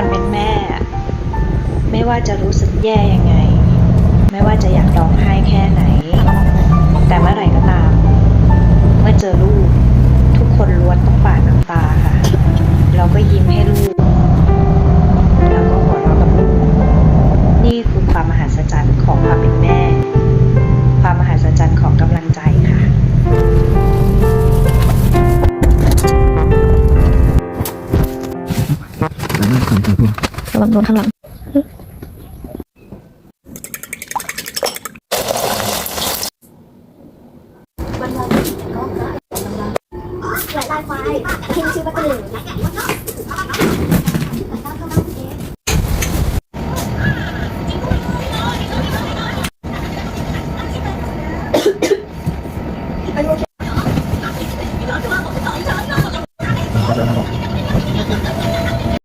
คนเป็นแม่ ไม่ว่าจะรู้สึกแย่ยังไง ไม่ว่าจะอยากร้องไห้แค่ไหน แต่เมื่อไหร่ก็ตาม เมื่อเจอลูก ทุกคนล้วนต้องปาดน้ำตาค่ะ เราก็ยิ้มให้ลูกแล้วก็หัวเราะกับลูก นี่คือความมหัศจรรย์ของความเป็น หน้าก่อนเถอะพวกระวังโดนข้างหลัง